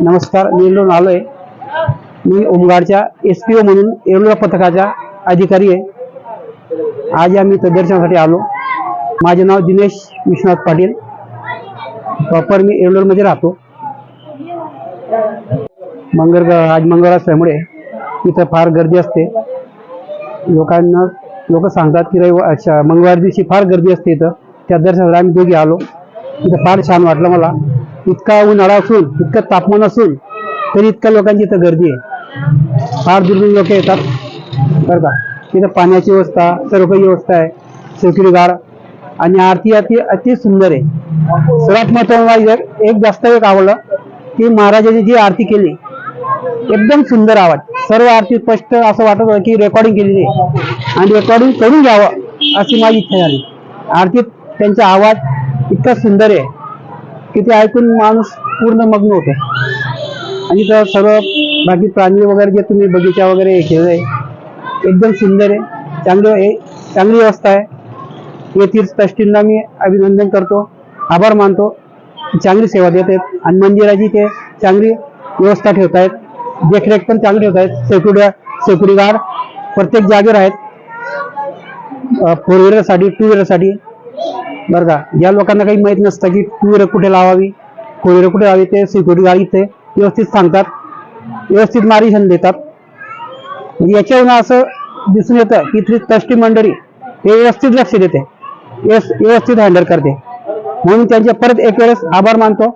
नमस्कार मी येऊन आलो आहे मी ओमगाडच्या एस पी ओ म्हणून येल्लोर पथकाच्या अधिकारी आहे. आज आम्ही इथं दर्शनासाठी आलो. माझे नाव दिनेश विश्वनाथ पाटील. प्रॉपर मी येल्लोरमध्ये राहतो. मंगळ आज मंगळवार असल्यामुळे इथं फार गर्दी असते. लोकांना लोक सांगतात की रविवार अच्छा मंगळवार दिवशी फार गर्दी असते इथं. त्या दर्शनासाठी आम्ही दोघे आलो. इथं फार छान वाटलं मला. इतका उन्हाळा असून इतकं तापमान असून तरी इतक्या लोकांची इथं गर्दी आहे. फार दुर्मिळ लोक येतात. बरं का? तिथं पाण्याची व्यवस्था सर्व काही व्यवस्था आहे. सिक्युरिटी गार्ड आणि आरती अति अति सुंदर आहे. सर्वात महत्वाचं जर एक जास्त एक आवडलं की महाराजांनी जी आरती केली एकदम सुंदर आवाज. सर्व आरती स्पष्ट असं वाटत होतं की रेकॉर्डिंग केलेली आहे. आणि रेकॉर्डिंग करून घ्यावं अशी माझी इच्छा झाली. आरतीत त्यांचा आवाज इतका सुंदर आहे. की ते ऐकून माणूस पूर्ण मग्न होतो. आणि तर सर्व बाकी प्राणी वगैरे जे तुम्ही बगीचा वगैरे हे केलं आहे एकदम सुंदर आहे. चांगलं चांगली व्यवस्था आहे. येथील ट्रस्टींना मी अभिनंदन करतो आभार मानतो. चांगली सेवा देत आहेत. आणि मंदिराची ते चांगली व्यवस्था ठेवत आहेत. देखरेख पण चांगली ठेवत आहेत. सेक्युरिटी सेक्युरिटी गार्ड प्रत्येक जागेवर आहेत. फोर व्हीलरसाठी टू व्हीलरसाठी बरं का. ज्या लोकांना काही माहीत नसतं की टू व्हीलर कुठे लावावी फोर व्हीलर कुठे लावावी ते सिक्युरिटी गाडी ते व्यवस्थित सांगतात व्यवस्थित मार्गदर्शन देतात. म्हणजे याच्यावरून असं दिसून येतं की इथली ट्रस्टी मंडळी हे व्यवस्थित लक्ष देते व्यवस्थित हँडल करते. म्हणून त्यांचे परत एक वेळेस आभार मानतो.